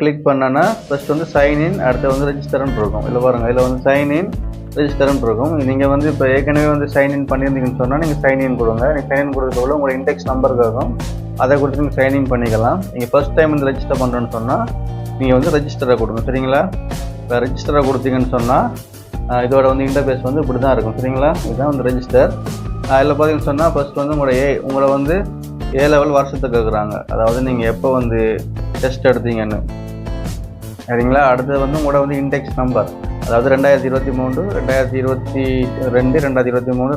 Click பண்ணோன்னா first வந்து sign in அடுத்து வந்து ரெஜிஸ்டர்னு இருக்கும். இல்லை பாருங்கள் இதில் வந்து சைன் இன் ரெஜிஸ்டர்னு இருக்கும். நீங்கள் வந்து இப்போ ஏற்கனவே வந்து சைன் இன் பண்ணியிருந்தீங்கன்னு சொன்னால் நீங்கள் சைன் இன் கொடுங்க. நீங்கள் சைன் இன் கொடுக்கறதுக்குள்ள உங்களோட இண்டெக்ஸ் நம்பர் அதை கொடுத்து நீங்கள் சைன்இன் பண்ணிக்கலாம். நீங்கள் ஃபர்ஸ்ட் டைம் வந்து ரெஜிஸ்டர் பண்ணுறேன்னு சொன்னால் நீங்கள் வந்து ரெஜிஸ்டரை கொடுங்க. சரிங்களா? இப்போ ரெஜிஸ்டரை கொடுத்தீங்கன்னு சொன்னால் இதோட வந்து இன்டர்பேஸ் வந்து இப்படி தான் இருக்கும். சரிங்களா? இதுதான் வந்து ரெஜிஸ்டர் அதில் பார்த்தீங்கன்னு சொன்னால் ஃபஸ்ட் வந்து உங்களோட ஏ உங்களை வந்து ஏ லெவல் வருஷத்துக்கு கேட்குறாங்க அதாவது நீங்கள் எப்போ வந்து டெஸ்ட் எடுத்தீங்கன்னு. சரிங்களா? அடுத்தது வந்து உங்களோட வந்து இண்டெக்ஸ் நம்பர் அதாவது ரெண்டாயிரத்தி இருபத்தி மூணு ரெண்டாயிரத்தி இருபத்தி ரெண்டு ரெண்டாயிரத்தி இருபத்தி மூணு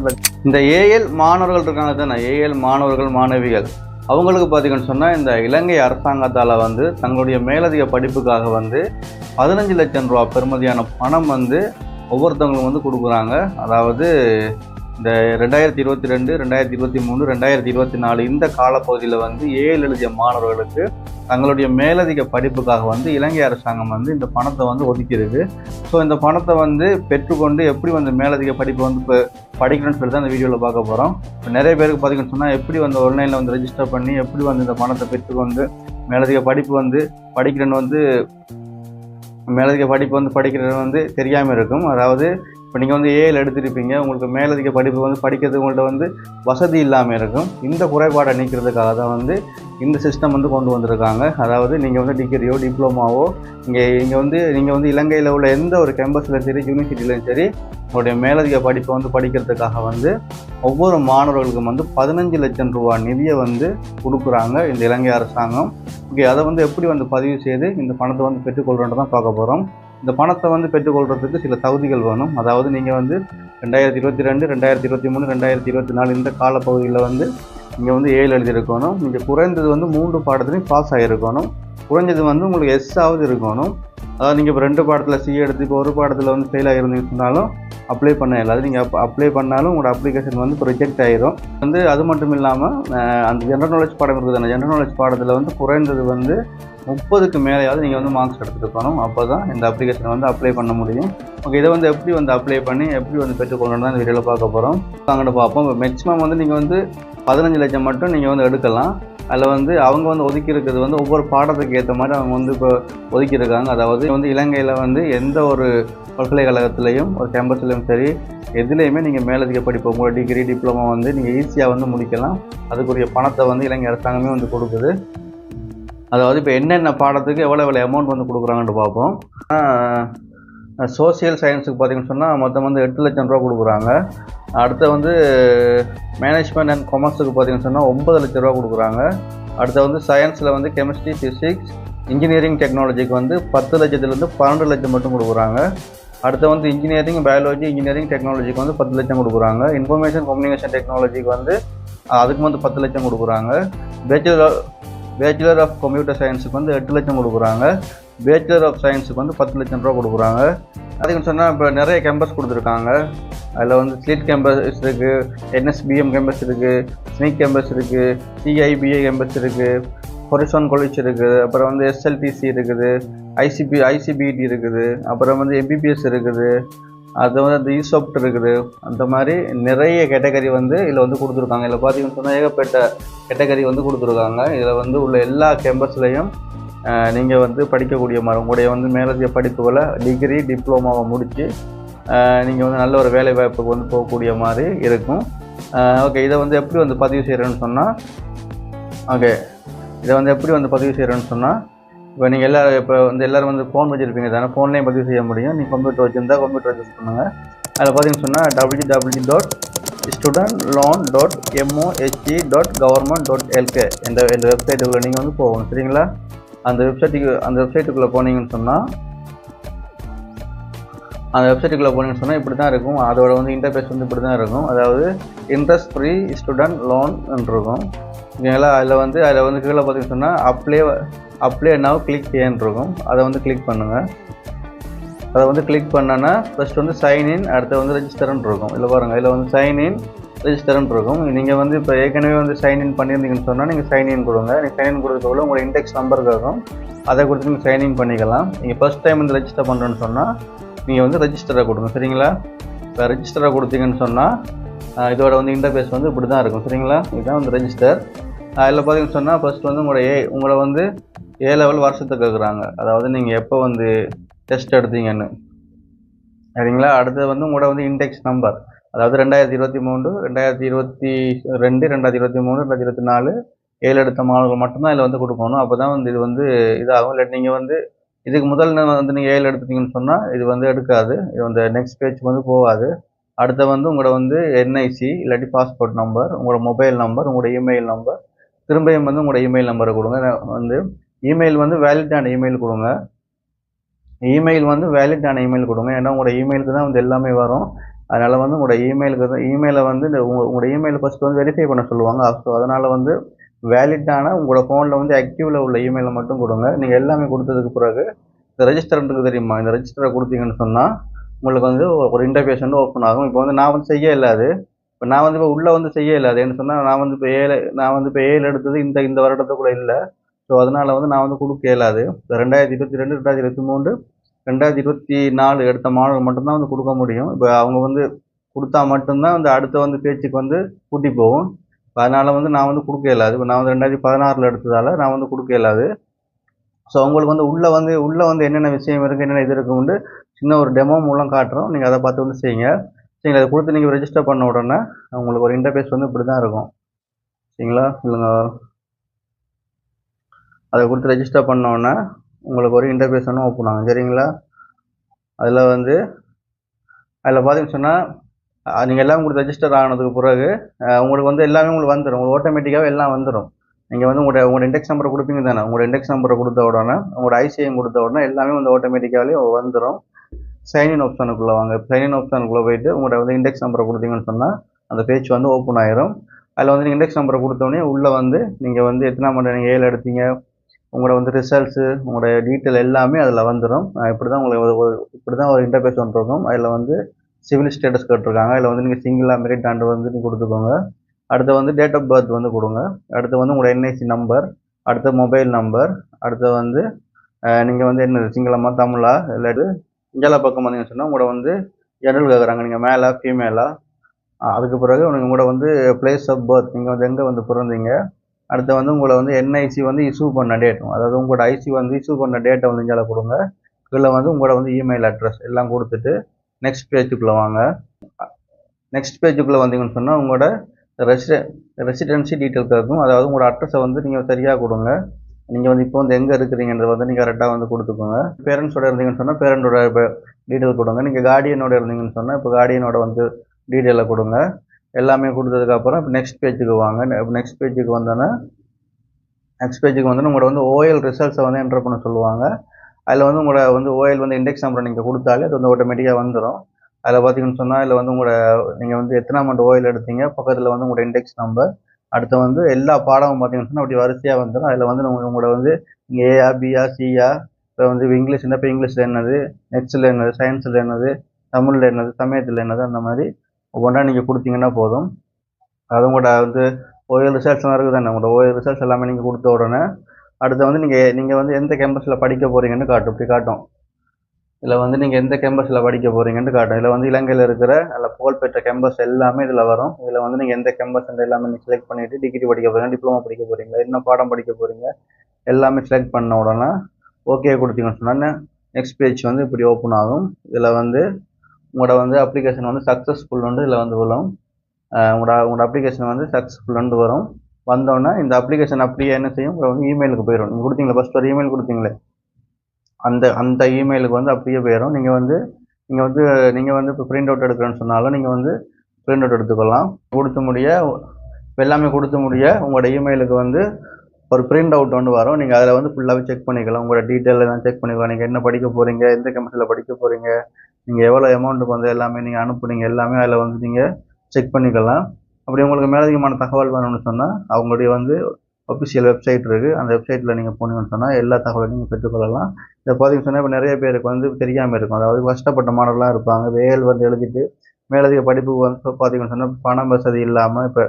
இந்த ஏஎல் மாணவர்கள் இருக்காங்க தானே? ஏஎல் மாணவர்கள் மாணவிகள். அவங்களுக்கு பார்த்தீங்கன்னு சொன்னால் இந்த இலங்கை அரசாங்கத்தால் வந்து தங்களுடைய மேலதிக படிப்புக்காக வந்து பதினஞ்சு லட்சம் ரூபா பெறுமதியான பணம் வந்து ஒவ்வொருத்தவங்களும் வந்து கொடுக்குறாங்க. அதாவது இந்த ரெண்டாயிரத்தி இருபத்தி ரெண்டு ரெண்டாயிரத்தி இருபத்தி மூணு ரெண்டாயிரத்தி இருபத்தி நாலு இந்த காலப்பகுதியில் வந்து ஏழு எழுதிய மாணவர்களுக்கு தங்களுடைய மேலதிக படிப்புக்காக வந்து இலங்கை அரசாங்கம் வந்து இந்த பணத்தை வந்து ஒதுக்கியிருக்கு ஸோ இந்த பணத்தை வந்து பெற்றுக்கொண்டு எப்படி வந்து மேலதிக படிப்பு வந்து இப்போ படிக்கணும்னு சொல்லி தான் இந்த வீடியோவில் பார்க்க போகிறோம் இப்போ நிறைய பேருக்கு பார்த்தீங்கன்னு சொன்னால் எப்படி வந்து ஆன்லைனில் வந்து ரெஜிஸ்டர் பண்ணி எப்படி வந்து இந்த பணத்தை பெற்றுக்கொண்டு மேலதிக படிப்பு வந்து படிக்கணும்னு வந்து மேலதிக படிப்பு வந்து படிக்கிறது வந்து தெரியாமல் இருக்கும். அதாவது இப்போ நீங்கள் வந்து ஏஎல் எடுத்திருப்பீங்க உங்களுக்கு மேலதிக படிப்பு வந்து படிக்கிறது உங்கள்கிட்ட வந்து வசதி இல்லாமல் இருக்கும். இந்த குறைபாடை நீக்கிறதுக்காக தான் வந்து இந்த சிஸ்டம் வந்து கொண்டு வந்திருக்காங்க. அதாவது நீங்கள் வந்து டிகிரியோ டிப்ளமாவோ இங்கே இங்கே வந்து நீங்கள் வந்து இலங்கையில் உள்ள எந்த ஒரு கேம்பஸ்லையும் சரி யூனிவர்சிட்டிலையும் சரி உங்களுடைய மேலதிக படிப்பை வந்து படிக்கிறதுக்காக வந்து ஒவ்வொரு மாணவர்களுக்கும் வந்து பதினஞ்சு லட்சம் ரூபா நிதியை வந்து கொடுக்குறாங்க இந்த இலங்கை அரசாங்கம். ஓகே அதை வந்து எப்படி வந்து பதிவு செய்து இந்த பணத்தை வந்து பெற்றுக்கொள்கிறோன்ட்டு தான் பார்க்க போகிறோம் இந்த பணத்தை வந்து பெற்றுக்கொள்கிறதுக்கு சில தகுதிகள் வேணும். அதாவது நீங்கள் வந்து ரெண்டாயிரத்தி இருபத்தி ரெண்டு ரெண்டாயிரத்தி இருபத்தி மூணு ரெண்டாயிரத்தி இருபத்தி நாலு இந்த காலப்பகுதியில் வந்து நீங்கள் வந்து ஏழு எழுதியிருக்கணும். நீங்கள் குறைந்தது வந்து மூன்று பாடத்துலையும் பாஸ் ஆகியிருக்கணும். குறைஞ்சது வந்து உங்களுக்கு எஸ் ஆகுது இருக்கணும். அதாவது நீங்கள் இப்போ ரெண்டு பாடத்தில் சி எடுத்து இப்போ ஒரு பாடத்தில் வந்து ஃபெயில் ஆகிருந்தீங்கன்னு அப்ளை பண்ண எல்லாத்தையும் நீங்கள் அப் அப்ளை பண்ணாலும் உங்களோட அப்ளிகேஷன் வந்து இப்போ ரிஜெக்ட் ஆயிரும். வந்து அது மட்டும் இல்லாமல் அந்த ஜென்ரல் நாலேஜ் பாடம் இருக்குது அந்த ஜென்ரல் நாலேஜ் பாடத்தில் வந்து குறைந்தது வந்து முப்பதுக்கு மேலேயாவது நீங்கள் வந்து மார்க்ஸ் எடுத்துருக்கணும் அப்போ தான் இந்த அப்ளிகேஷனை வந்து அப்ளை பண்ண முடியும். ஓகே இதை வந்து எப்படி வந்து அப்ளை பண்ணி எப்படி வந்து பெற்றுக்கொள்ளணும் தான் இந்த வீடியோவில் பார்க்க போகிறோம் அங்கிட்ட பார்ப்போம். மேக்ஸிமம் வந்து நீங்கள் வந்து பதினஞ்சு லட்சம் மட்டும் நீங்கள் வந்து எடுக்கலாம். அதில் வந்து அவங்க வந்து ஒதுக்கி இருக்கிறது வந்து ஒவ்வொரு பாடத்துக்கு ஏற்ற மாதிரி அவங்க வந்து இப்போ ஒதுக்கி இருக்காங்க. அதாவது வந்து இலங்கையில் வந்து எந்த ஒரு பல்கலைக்கழகத்துலேயும் ஒரு கேம்பஸ்லேயும் சரி எதுலேயுமே நீங்கள் மேலதிக படிப்பு உங்களோட டிகிரி டிப்ளமோ வந்து நீங்கள் ஈஸியாக வந்து முடிக்கலாம். அதுக்குரிய பணத்தை வந்து இலங்கை அரசாங்கமே வந்து கொடுக்குது. அதாவது இப்போ என்னென்ன பாடத்துக்கு எவ்வளோ எவ்வளோ அமௌண்ட் வந்து கொடுக்குறாங்கன்னு பார்ப்போம். சோசியல் சயின்ஸுக்கு பார்த்தீங்கன்னு சொன்னால் மொத்தம் வந்து எட்டு லட்சம் ரூபா கொடுக்குறாங்க. அடுத்து வந்து மேனேஜ்மெண்ட் அண்ட் காமர்ஸுக்கு பார்த்தீங்கன்னு சொன்னால் ஒம்பது லட்ச ரூபா கொடுக்குறாங்க. அடுத்து வந்து சயின்ஸில் வந்து கெமிஸ்ட்ரி ஃபிசிக்ஸ் இன்ஜினியரிங் டெக்னாலஜிக்கு வந்து பத்து லட்சத்துலேருந்து பன்னெண்டு லட்சம் மட்டும் கொடுக்குறாங்க. அடுத்து வந்து இன்ஜினியரிங் பயாலஜி இன்ஜினியரிங் டெக்னாலஜிக்கு வந்து பத்து லட்சம் கொடுக்குறாங்க. இன்ஃபர்மேஷன் கம்யூனிகேஷன் டெக்னாலஜிக்கு வந்து அதுக்கு வந்து பத்து லட்சம் கொடுக்குறாங்க. பேச்சுலர் பேச்சுலர் ஆஃப் கம்ப்யூட்டர் சயின்ஸுக்கு வந்து எட்டு லட்சம் கொடுக்குறாங்க. பேச்சுலர் ஆஃப் சயின்ஸுக்கு வந்து பத்து லட்சம் ரூபா கொடுக்குறாங்க. அதுக்குன்னு சொன்னால் இப்போ நிறைய கேம்பஸ் கொடுத்துருக்காங்க. அதில் வந்து ஸ்லீட் கேம்பஸ் இருக்குது என்எஸ்பிஎம் கேம்பஸ் இருக்குது ஸ்னீக் கேம்பஸ் இருக்குது சிஐபிஏ கேம்பஸ் இருக்குது ஹொரிசான் காலேஜ் இருக்குது அப்புறம் வந்து எஸ்எல்டிசி இருக்குது ஐசிபி ஐசிபிடி இருக்குது அப்புறம் வந்து எம்பிபிஎஸ் இருக்குது அது வந்து அந்த இசாப்ட் இருக்குது. அந்த மாதிரி நிறைய கேட்டகரி வந்து இதில் வந்து கொடுத்துருக்காங்க. இதில் பார்த்தீங்கன்னு சொன்னால் ஏகப்பட்ட கேட்டகரி வந்து கொடுத்துருக்காங்க. இதில் வந்து உள்ள எல்லா கேம்பஸ்லேயும் நீங்கள் வந்து படிக்கக்கூடிய மாதிரி உங்களுடைய வந்து மேலதிக படிப்புகளை டிகிரி டிப்ளமாவை முடித்து நீங்கள் வந்து நல்ல ஒரு வேலை வாய்ப்புக்கு வந்து போகக்கூடிய மாதிரி இருக்கும். ஓகே இதை வந்து எப்படி வந்து பதிவு செய்கிறேன்னு சொன்னால் ஓகே இதை வந்து எப்படி வந்து பதிவு செய்கிறேன்னு சொன்னால் இப்போ நீங்கள் எல்லோரும் இப்போ வந்து எல்லோரும் வந்து ஃபோன் வச்சுருப்பீங்க தானே ஃபோன்லேயும் பதிவு செய்ய முடியும். நீங்கள் கம்ப்யூட்டர் வச்சுருந்தா கம்ப்யூட்டர் வச்சு பண்ணுங்கள் அதில் பார்த்தீங்கன்னு சொன்னால் W W dot student loan dot MOHE dot government dot LK இந்த இந்த வெப்சைட்டுக்குள்ளே நீங்கள் வந்து போகணும் சரிங்களா? அந்த வெப்சைட்டுக்கு அந்த வெப்சைட்டுக்குள்ளே போனீங்கன்னு சொன்னால் அந்த வெப்சைட்டுக்குள்ளே போனீங்கன்னு சொன்னால் இப்படி தான் இருக்கும். அதோட வந்து இன்டர்ஃபேஸ் வந்து இப்படி தான் இருக்கும். அதாவது இன்ட்ரெஸ்ட் ஃப்ரீ ஸ்டூடெண்ட் லோன் இருக்கும். ஓகேங்களா அதில் வந்து அதில் வந்து கீழே பார்த்தீங்கன்னு சொன்னால் அப்ளே அப்ளே நவ் கிளிக் ஏன்னு இருக்கும். அதை வந்து கிளிக் பண்ணுங்கள் அதை வந்து கிளிக் பண்ணோன்னா ஃபஸ்ட் வந்து சைன் இன் அடுத்து வந்து ரெஜிஸ்டர்னு இருக்கும். இல்லை பாருங்கள் இதில் வந்து சைன் இன் ரெஜிஸ்டர்னு இருக்கும். நீங்கள் வந்து இப்போ ஏற்கனவே வந்து சைன் இன் பண்ணியிருந்தீங்கன்னு சொன்னால் நீங்கள் சைன் இன் கொடுங்க. நீங்கள் சைன் இன் கொடுக்கறதுக்குள்ள உங்களோட இண்டெக்ஸ் நம்பர் இருக்கும் அதை கொடுத்து நீங்கள் சைன் இன் பண்ணிக்கலாம். நீங்கள் ஃபஸ்ட் டைம் வந்து ரெஜிஸ்டர் பண்ணுறேன்னு சொன்னால் நீங்கள் வந்து ரெஜிஸ்டரை கொடுங்க. சரிங்களா? இப்போ ரெஜிஸ்டரை கொடுத்தீங்கன்னு சொன்னால் இதோட வந்து இன்டர்ஃபேஸ் வந்து இப்படி தான் இருக்கும். சரிங்களா? இதுதான் வந்து ரெஜிஸ்டர் அதில் பார்த்தீங்கன்னு சொன்னால் ஃபஸ்ட் வந்து உங்களோட ஏ உங்களை வந்து ஏ லெவல் வருஷத்தை கேட்குறாங்க அதாவது நீங்கள் எப்போ வந்து டெஸ்ட் எடுத்தீங்கன்னு. சரிங்களா? அடுத்தது வந்து உங்களோட வந்து இண்டெக்ஸ் நம்பர் அதாவது ரெண்டாயிரத்தி இருபத்தி மூணு ரெண்டாயிரத்தி இருபத்தி ரெண்டு ரெண்டாயிரத்தி இருபத்தி மூணு ரெண்டாயிரத்தி இருபத்தி நாலு ஏழு எடுத்த மாணவர்கள் மட்டும்தான் இதில் வந்து கொடுக்கணும். அப்போ தான் வந்து இது வந்து இதாகும். இல்லை நீங்கள் வந்து இதுக்கு முதல் வந்து நீங்கள் ஏழு எடுத்துட்டீங்கன்னு சொன்னால் இது வந்து எடுக்காது. இது வந்து நெக்ஸ்ட் பேஜ் வந்து போகாது. அடுத்த வந்து உங்களோட வந்து என்ஐசி இல்லாட்டி பாஸ்போர்ட் நம்பர் உங்களோட மொபைல் நம்பர் உங்களோட இமெயில் நம்பர் திரும்பியும் வந்து உங்களோட இமெயில் நம்பரை கொடுங்க. வந்து இமெயில் வந்து வேலிட்டான இமெயில் கொடுங்க. இமெயில் வந்து வேலிட்டான இமெயில் கொடுங்க. ஏன்னா உங்களோட இமெயிலுக்கு தான் வந்து எல்லாமே வரும். அதனால் வந்து உங்களோட இமெயிலுக்கு தான் இமெயிலை வந்து இந்த உங்களோட இமெயில் ஃபஸ்ட்டு வந்து வெரிஃபை பண்ண சொல்லுவாங்க. ஸோ அதனால் வந்து வேலிட்டான உங்களோட ஃபோனில் வந்து ஆக்டிவில் உள்ள இமெயிலை மட்டும் கொடுங்க. நீங்கள் எல்லாமே கொடுத்ததுக்கு பிறகு இந்த ரெஜிஸ்டர்ன்றது தெரியுமா? இந்த ரெஜிஸ்டரை கொடுத்தீங்கன்னு சொன்னால் உங்களுக்கு வந்து ஒரு இன்டர்ஃபேஸ் வந்து ஓப்பன் ஆகும். இப்போ வந்து நான் வந்து செய்ய இல்லாது இப்போ நான் வந்து இப்போ உள்ளே வந்து செய்ய அது என்ன சொன்னால் நான் வந்து இப்போ ஏழை நான் வந்து இப்போ ஏழு எடுத்தது இந்த இந்த வருடத்துக்குள்ள இல்லை. ஸோ அதனால் வந்து நான் வந்து கொடுக்க இயலாது இப்போ ரெண்டாயிரத்தி இருபத்தி ரெண்டு ரெண்டாயிரத்தி இருபத்தி மூணு ரெண்டாயிரத்தி இருபத்தி நாலு எடுத்த மாணவர்கள் மட்டும்தான் வந்து கொடுக்க முடியும். இப்போ அவங்க வந்து கொடுத்தா மட்டும்தான் வந்து அடுத்த வந்து பேச்சுக்கு வந்து கூட்டி போகும். இப்போ அதனால் வந்து நான் வந்து கொடுக்க இயலாது இப்போ நான் வந்து ரெண்டாயிரத்தி பதினாறில் எடுத்ததால் நான் வந்து கொடுக்க இயலாது ஸோ அவங்களுக்கு வந்து உள்ளே வந்து உள்ளே வந்து என்னென்ன விஷயம் இருக்குது என்னென்ன இது இருக்குன்னு சின்ன ஒரு டெமோ மூலம் காட்டுறோம். நீங்கள் அதை பார்த்து வந்து செய்யுங்க. சரிங்களா அதை கொடுத்து நீங்கள் ரெஜிஸ்டர் பண்ண உடனே உங்களுக்கு ஒரு இன்டர்ஃபேஸ் வந்து இப்படி தான் இருக்கும். சரிங்களா? இல்லைங்க அதை கொடுத்து ரெஜிஸ்டர் பண்ணோன்னே உங்களுக்கு ஒரு இன்டர்ஃபேஸ் ஒன்று ஓப்பன் ஆகும். சரிங்களா? அதில் வந்து அதில் பார்த்தீங்கன்னு சொன்னால் நீங்கள் எல்லாம் உங்களுக்கு ரெஜிஸ்டர் ஆனதுக்கு பிறகு உங்களுக்கு வந்து எல்லாமே உங்களுக்கு வந்துடும் உங்களுக்கு ஆட்டோமேட்டிக்காகவே எல்லாம் வந்துடும் நீங்கள் வந்து உங்களோட உங்களோட இண்டெக்ஸ் நம்பரை கொடுப்பீங்க தானே? உங்களோட இண்டெக்ஸ் நம்பரை கொடுத்த உடனே உங்களோட ஐசிஐ கொடுத்த உடனே எல்லாமே வந்து ஆட்டோமேட்டிக்காகவே வந்துடும் சைன்இன் ஆப்ஷனுக்குள்ளே வாங்க. சைன்இன் ஆப்ஷனுக்குள்ளே போயிட்டு உங்கள்கிட்ட வந்து இண்டெக்ஸ் நம்பரை கொடுத்தீங்கன்னு சொன்னால் அந்த பேஜ் வந்து ஓப்பன் ஆயிரும். அதில் வந்து நீங்கள் இண்டெக்ஸ் நம்பரை கொடுத்தோடனே உள்ளே வந்து நீங்கள் வந்து எத்தனை மணி நீங்கள் ஏழு எடுத்தீங்க உங்களோட வந்து ரிசல்ட்ஸு உங்களோட டீட்டெயில் எல்லாமே அதில் வந்துடும் இப்படி தான் உங்களுக்கு ஒரு இப்படி தான் ஒரு இன்டர்ஃபேஸ் ஒன்று இருக்கும் அதில் வந்து சிவில் ஸ்டேட்டஸ் கேட்டிருக்காங்க அதில் வந்து நீங்கள் சிங்கிளாக மெரிட் ஆண்டு வந்து நீங்கள் கொடுத்துக்கோங்க. அடுத்து வந்து டேட் ஆஃப் பர்த் வந்து கொடுங்க. அடுத்து வந்து உங்களோட என்ஐசி நம்பர் அடுத்து மொபைல் நம்பர் அடுத்து வந்து நீங்கள் வந்து என்ன சிங்களமாக தமிழா இல்லாட்டி இந்தியாவில் பக்கம் வந்தீங்கன்னு சொன்னால் உங்களோட வந்து ஜெனரல் கேட்குறாங்க நீங்கள் மேலா ஃபீமேலா அதுக்கு பிறகு உனக்கு உங்களோட வந்து பிளேஸ் ஆஃப் பர்த் நீங்கள் வந்து எங்கே வந்து பிறந்தீங்க? அடுத்து வந்து உங்களை வந்து என்ஐசி வந்து இஷ்யூ பண்ண டேட்டும் அதாவது உங்களோட ஐசி வந்து இஷ்யூ பண்ண டேட்டை வந்து இந்தியாவில் கொடுங்க. கீழே வந்து உங்களோட வந்து இமெயில் அட்ரஸ் எல்லாம் கொடுத்துட்டு நெக்ஸ்ட் பேஜுக்குள்ளே வாங்க. நெக்ஸ்ட் பேஜுக்குள்ளே வந்தீங்கன்னு சொன்னால் உங்களோட ரெசிடெ ரெசிடென்சி டீட்டெயில் இருக்கும். அதாவது உங்களோட அட்ரஸை வந்து நீங்கள் சரியாக கொடுங்க. நீங்கள் வந்து இப்போ வந்து எங்கே இருக்கிறீங்கன்றத வந்து நீங்கள் கரெக்டாக வந்து கொடுத்துக்கோங்க. பேரண்ட்ஸோட இருந்தீங்கன்னு சொன்னால் பேரண்டோட டீட்டெயில் கொடுங்க. நீங்கள் கார்டியனோட இருந்தீங்கன்னு சொன்னால் இப்போ கார்டியனோட வந்து டீட்டெயிலை கொடுங்க. எல்லாமே கொடுத்ததுக்கப்புறம் இப்போ நெக்ஸ்ட் பேஜுக்கு வாங்க. நெக்ஸ்ட் பேஜுக்கு வந்தோன்னா நெக்ஸ்ட் பேஜுக்கு வந்து உங்களோட வந்து ஓஎல் ரிசல்ட்ஸை வந்து என்டர் பண்ண சொல்லுவாங்க. அதில் வந்து உங்களோட வந்து ஓஎல் வந்து இண்டெக்ஸ் நம்பரை நீங்கள் கொடுத்தாலே அது வந்து ஆட்டோமேட்டிக்காக வந்துடும் அதில் பார்த்தீங்கன்னு சொன்னால் இதில் வந்து உங்களோட நீங்கள் வந்து எத்தனை அமௌண்ட் ஓஎல் எடுத்தீங்க பக்கத்தில் வந்து உங்களோட இண்டெக்ஸ் நம்பர் அடுத்து வந்து எல்லா பாடமும் பார்த்தீங்கன்னு சொன்னால் அப்படி வரிசையாக வந்துடும் அதில் வந்து நம்ம உங்களோட வந்து நீங்கள் ஏஆ பிஆ சிஆ இப்போ வந்து இங்கிலீஷ் என்ன இப்போ இங்கிலீஷில் என்னது? நெக்ஸ்ட்டில் என்னது? சயின்ஸில் என்னது? தமிழில் என்னது? சமயத்தில் என்னது? அந்த மாதிரி ஒவ்வொன்றா நீங்கள் கொடுத்தீங்கன்னா போதும். அது உங்களோட வந்து ஓஎல் ரிசல்ட்ஸ்லாம் இருக்குது தானே? உங்களோட ஓஎல் ரிசல்ட்ஸ் எல்லாமே நீங்கள் கொடுத்த உடனே அடுத்து வந்து நீங்கள் நீங்கள் வந்து எந்த கேம்பஸில் படிக்க போகிறீங்கன்னு காட்டும். இப்படி காட்டும். இதில் வந்து நீங்கள் எந்த கேம்பஸில் படிக்க போகிறீங்கன்னு காட்டும். இதில் வந்து இலங்கையில் இருக்கிற அதில் புகழ்பெற்ற கேம்பஸ் எல்லாமே இதில் வரும். இதில் வந்து நீங்கள் எந்த கேம்பஸ் எல்லாமே நீங்கள் செலக்ட் பண்ணிவிட்டு டிகிரி படிக்க போகிறீங்க டிப்ளமோ படிக்க போகிறீங்க என்ன பாடம் படிக்க போகிறீங்க எல்லாமே செலக்ட் பண்ண உடனே ஓகே கொடுத்தீங்கன்னு சொன்னால் நெக்ஸ்ட் பேஜ் வந்து இப்படி ஓப்பன் ஆகும். இதில் வந்து உங்களோட வந்து அப்ளிகேஷன் வந்து சக்ஸஸ்ஃபுல் வந்து இதில் வந்து வரும் உங்களோட உங்களோட அப்ளிகேஷன் வந்து சக்ஸஸ்ஃபுல் வரும். வந்தோடனே இந்த அப்ளிகேஷன் அப்படியே என்ன செய்யும்? உங்களை வந்து இமெயிலுக்கு போயிடும். நீங்கள் கொடுத்தீங்களா? ஃபஸ்ட் ஒரு இமெயில் கொடுத்தீங்களே. அந்த அந்த இமெயிலுக்கு வந்து அப்படியே போயிடும் நீங்கள் வந்து நீங்கள் வந்து நீங்கள் வந்து இப்போ பிரிண்ட் அவுட் எடுக்கிறேன்னு சொன்னாலும் நீங்கள் வந்து பிரிண்ட் அவுட் எடுத்துக்கலாம். கொடுத்து முடிய எல்லாமே கொடுத்து முடிய உங்களோட இமெயிலுக்கு வந்து ஒரு பிரிண்ட் அவுட் ஒன்று வரும். நீங்கள் அதில் வந்து ஃபுல்லாகவே செக் பண்ணிக்கலாம். உங்களோட டீட்டெயில் எல்லாம் செக் பண்ணிக்கலாம். நீங்கள் என்ன படிக்க போகிறீங்க எந்த கேம்பஸில் படிக்க போகிறீங்க நீங்கள் எவ்வளோ அமௌண்ட்டுக்கு வந்து எல்லாமே நீங்கள் அனுப்புனீங்க எல்லாமே அதில் வந்து நீங்கள் செக் பண்ணிக்கலாம். அப்படி உங்களுக்கு மேலதிகமான தகவல் வேணும்னு சொன்னால் அவங்களுடைய வந்து ஒஃபிஷியல் வெப்சைட் இருக்குது அந்த வெப்சைட்டில் நீங்கள் போனீங்கன்னு சொன்னால் எல்லா தகவலையும் நீங்கள் பெற்றுக்கொள்ளலாம். இதை பார்த்தீங்கன்னு சொன்னால் இப்போ நிறைய பேருக்கு வந்து தெரியாமல் இருக்கும். அதாவது கஷ்டப்பட்ட மாணவர்களாக இருப்பாங்க. வேல் வந்து எழுதிட்டு மேலதிக படிப்பு வந்து இப்போ பார்த்தீங்கன்னு சொன்னால் பணம் வசதி இல்லாமல் இப்போ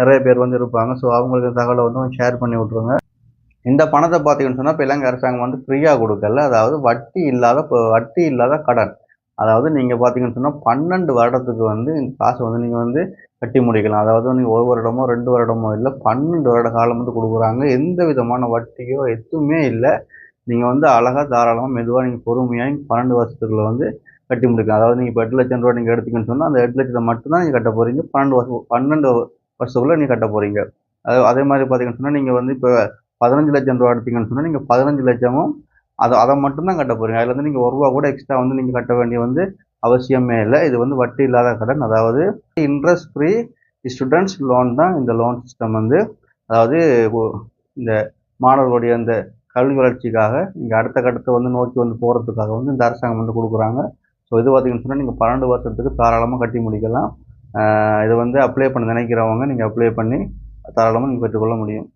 நிறைய பேர் வந்து இருப்பாங்க. ஸோ அவங்களுக்கு தகவலை வந்து ஷேர் பண்ணி விட்ருங்க இந்த பணத்தை பார்த்தீங்கன்னு சொன்னால் இப்போ இலங்கை அரசாங்கம் வந்து ஃப்ரீயாக கொடுக்கல. அதாவது வட்டி இல்லாத இப்போ வட்டி இல்லாத கடன். அதாவது நீங்கள் பார்த்தீங்கன்னு சொன்னால் பன்னெண்டு வருடத்துக்கு வந்து இந்த வந்து நீங்கள் வந்து கட்டி முடிக்கலாம். அதாவது நீங்கள் ஒரு வருடமோ ரெண்டு வருடமோ இல்லை பன்னெண்டு வருட காலம் வந்து கொடுக்குறாங்க. எந்த விதமான வட்டியோ எதுவுமே இல்லை. நீங்கள் வந்து அழகாக தாராளமாக மெதுவாக நீங்கள் பொறுமையாக பன்னெண்டு வருஷத்துக்குள்ள வந்து கட்டி முடிக்கலாம். அதாவது நீங்கள் இப்போ எட்டு லட்சம் ரூபா நீங்கள் எடுத்தீங்கன்னு சொன்னால் அந்த எட்டு லட்சத்தை மட்டும்தான் நீங்கள் கட்ட போகிறீங்க பன்னெண்டு வருஷம் பன்னெண்டு வருஷத்துக்குள்ள நீங்கள் கட்ட போகிறீங்க அது அதே மாதிரி பார்த்தீங்கன்னு சொன்னால் நீங்கள் வந்து இப்போ பதினஞ்சு லட்சம் ரூபா எடுத்தீங்கன்னு சொன்னால் நீங்கள் பதினஞ்சு லட்சமும் அதை அதை மட்டும்தான் கட்ட போகிறீங்க அதில் வந்து நீங்கள் ஒரு ரூபா கூட எக்ஸ்ட்ரா வந்து நீங்கள் கட்ட வேண்டிய வந்து அவசியமே இல்லை. இது வந்து வட்டி இல்லாத கடன். அதாவது இன்ட்ரெஸ்ட் ஃப்ரீ ஸ்டூடெண்ட்ஸ் லோன் தான் இந்த லோன் சிஸ்டம் வந்து. அதாவது இந்த மாணவர்களுடைய அந்த கல்வி வளர்ச்சிக்காக நீங்கள் அடுத்த கட்டத்தை வந்து நோக்கி வந்து போகிறதுக்காக வந்து இந்த அரசாங்கம் வந்து கொடுக்குறாங்க. ஸோ இது பார்த்தீங்கன்னு சொன்னால் நீங்கள் பன்னெண்டு வருஷத்துக்கு தாராளமாக கட்டி முடிக்கலாம். இது இதை வந்து அப்ளை பண்ண நினைக்கிறவங்க நீங்கள் அப்ளை பண்ணி தாராளமாக நீங்கள் பெற்றுக்கொள்ள முடியும்.